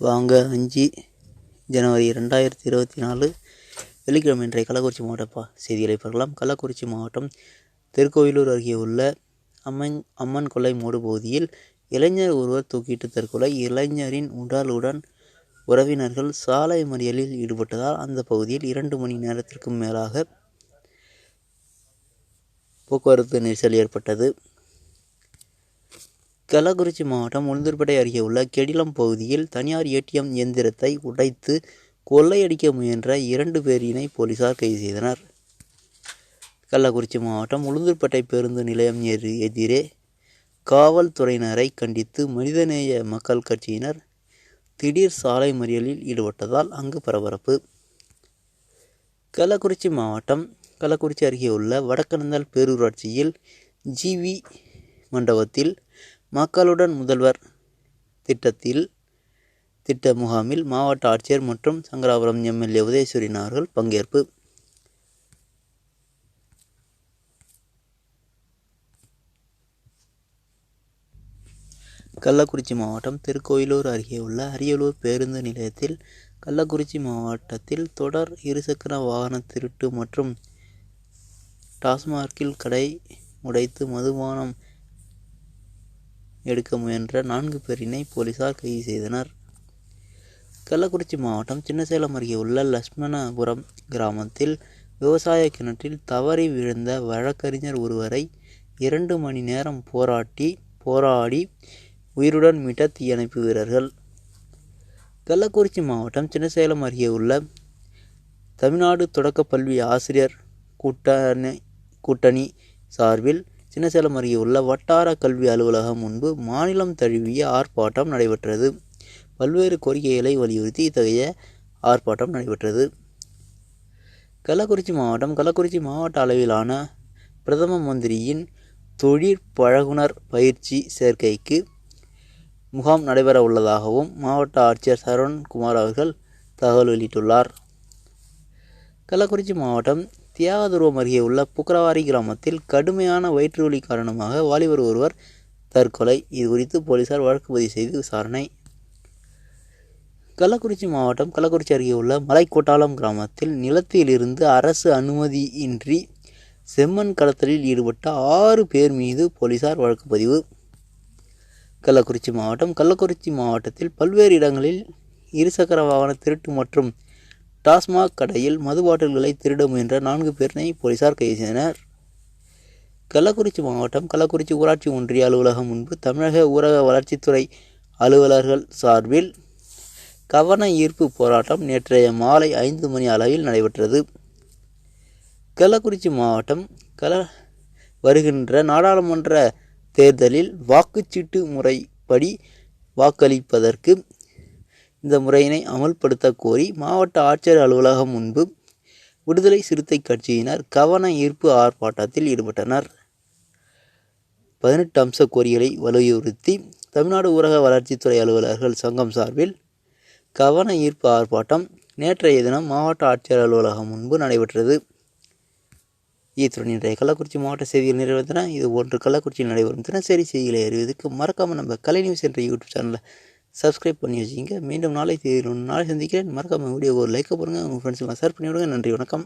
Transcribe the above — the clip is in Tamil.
வாங்க அஞ்சு ஜனவரி ரெண்டாயிரத்தி இருபத்தி நாலு வெள்ளிக்கிழமை இன்றைய கள்ளக்குறிச்சி மாவட்ட பா செய்திகளை பார்க்கலாம் கள்ளக்குறிச்சி மாவட்டம் திருக்கோயிலூர் அருகே உள்ள அம்மன் அம்மன் கொல்லை மூடு பகுதியில் இளைஞர் ஒருவர் தூக்கிட்டு தற்கொலை. இளைஞரின் உடலுடன் உறவினர்கள் சாலை மறியலில் ஈடுபட்டதால் அந்த பகுதியில் இரண்டு மணி நேரத்திற்கும் மேலாக போக்குவரத்து நெரிசல் ஏற்பட்டது. கள்ளக்குறிச்சி மாவட்டம் உளுந்தூர்பேட்டை அருகே உள்ள கெடிலம் பகுதியில் தனியார் ஏடிஎம் இயந்திரத்தை உடைத்து கொள்ளையடிக்க முயன்ற இரண்டு பேரினை போலீசார் கைது செய்தனர். கள்ளக்குறிச்சி மாவட்டம் உளுந்தூர்பேட்டை பேருந்து நிலையம் எதிரே காவல்துறையினரை கண்டித்து மனிதநேய மக்கள் கட்சியினர் திடீர் சாலை மறியலில் ஈடுபட்டதால் அங்கு பரபரப்பு. கள்ளக்குறிச்சி மாவட்டம் கள்ளக்குறிச்சி அருகே உள்ள வடக்கனந்தல் பேரூராட்சியில் ஜிவி மண்டபத்தில் மக்களுடன் முதல்வர் திட்டத்தில் திட்ட முகாமில் மாவட்ட ஆட்சியர் மற்றும் சங்கராபுரம் எம்எல்ஏ உதயசூரியன் அவர்கள் பங்கேற்பு. கள்ளக்குறிச்சி மாவட்டம் திருக்கோயிலூர் அருகே உள்ள அரியலூர் பேருந்து நிலையத்தில் கள்ளக்குறிச்சி மாவட்டத்தில் தொடர் இருசக்கர வாகன திருட்டு மற்றும் டாஸ்மார்க்கில் கடை உடைத்து மதுபானம் எடுக்க முயன்ற நான்கு பேரினை போலீசார் கைது செய்தனர். கள்ளக்குறிச்சி மாவட்டம் சின்னசேலம் அருகே உள்ள லட்சுமணபுரம் கிராமத்தில் விவசாய கிணற்றில் தவறி விழுந்த வழக்கறிஞர் ஒருவரை இரண்டு மணி நேரம் போராட்டி போராடி உயிருடன் மீட்ட தீயணைப்பு வீரர்கள். கள்ளக்குறிச்சி மாவட்டம் சின்னசேலம் அருகே உள்ள தமிழ்நாடு தொடக்கப்பல்வி ஆசிரியர் கூட்டணி கூட்டணி சார்பில் சின்னசேலம் அருகே உள்ள வட்டார கல்வி அலுவலகம் முன்பு மாநிலம் தழுவிய ஆர்ப்பாட்டம் நடைபெற்றது. பல்வேறு கோரிக்கைகளை வலியுறுத்தி இத்தகைய ஆர்ப்பாட்டம் நடைபெற்றது. கள்ளக்குறிச்சி மாவட்டம் கள்ளக்குறிச்சி மாவட்ட அளவிலான பிரதம மந்திரியின் தொழிற்பழகுனர் பயிற்சி சேர்க்கைக்கு முகாம் நடைபெற உள்ளதாகவும் மாவட்ட ஆட்சியர் சரவண்குமார் அவர்கள் தகவல் வெளியிட்டுள்ளார். கள்ளக்குறிச்சி மாவட்டம் தியாகதுருவம் அருகே உள்ள புக்கரவாரி கிராமத்தில் கடுமையான வயிற்று வலி காரணமாக வாலிபர் ஒருவர் தற்கொலை. இது குறித்து போலீசார் வழக்கு பதிவு செய்து விசாரணை. கள்ளக்குறிச்சி மாவட்டம் கள்ளக்குறிச்சி அருகே உள்ள மலைக்கோட்டாளம் கிராமத்தில் நிலத்திலிருந்து அரசு அனுமதியின்றி செம்மண் கடத்தலில் ஈடுபட்ட ஆறு பேர் மீது போலீசார் வழக்கு பதிவு. கள்ளக்குறிச்சி மாவட்டம் கள்ளக்குறிச்சி மாவட்டத்தில் பல்வேறு இடங்களில் இருசக்கர வாகன திருட்டு மற்றும் டாஸ்மாக் கடையில் மது பாட்டில்களை திருட முயன்ற நான்கு பேரினை போலீசார் கைது செய்தனர். கள்ளக்குறிச்சி மாவட்டம் கள்ளக்குறிச்சி ஊராட்சி ஒன்றிய அலுவலகம் முன்பு தமிழக ஊரக வளர்ச்சித்துறை அலுவலர்கள் சார்பில் கவன ஈர்ப்பு போராட்டம் நேற்றைய மாலை ஐந்து மணி அளவில் நடைபெற்றது. கள்ளக்குறிச்சி மாவட்டம் கல வருகின்ற நாடாளுமன்ற தேர்தலில் வாக்குச்சீட்டு முறைப்படி வாக்களிப்பதற்கு இந்த முறையினை அமல்படுத்த கோரி மாவட்ட ஆட்சியர் அலுவலகம் முன்பு விடுதலை சிறுத்தை கட்சியினர் கவன ஈர்ப்பு ஆர்ப்பாட்டத்தில் ஈடுபட்டனர். பதினெட்டு அம்ச கோரிகளை வலியுறுத்தி தமிழ்நாடு ஊரக வளர்ச்சித்துறை அலுவலர்கள் சங்கம் சார்பில் கவன ஈர்ப்பு ஆர்ப்பாட்டம் நேற்றைய தினம் மாவட்ட ஆட்சியர் அலுவலகம் முன்பு நடைபெற்றது. இத்துடன் இன்றைய கள்ளக்குறிச்சி மாவட்ட செய்திகள் நிறைவேற்றின இது ஒன்று கள்ளக்குறிச்சியில் நடைபெறும் தினசரி செய்திகளை அறிவதற்கு மறக்காமல் நம்ம கலை நியூஸ் என்ற யூடியூப் சேனலை சப்ஸ்கிரைப் பண்ணி வச்சுக்கிங்க மீண்டும் நாளை செய்தியில் நாளை சந்திக்கிறேன். மறக்காமல் வீடியோ ஒரு லைக் பண்ணுங்கள் உங்கள் ஃப்ரெண்ட்ஸ்லாம் ஷேர் பண்ணி விடுங்க. நன்றி வணக்கம்.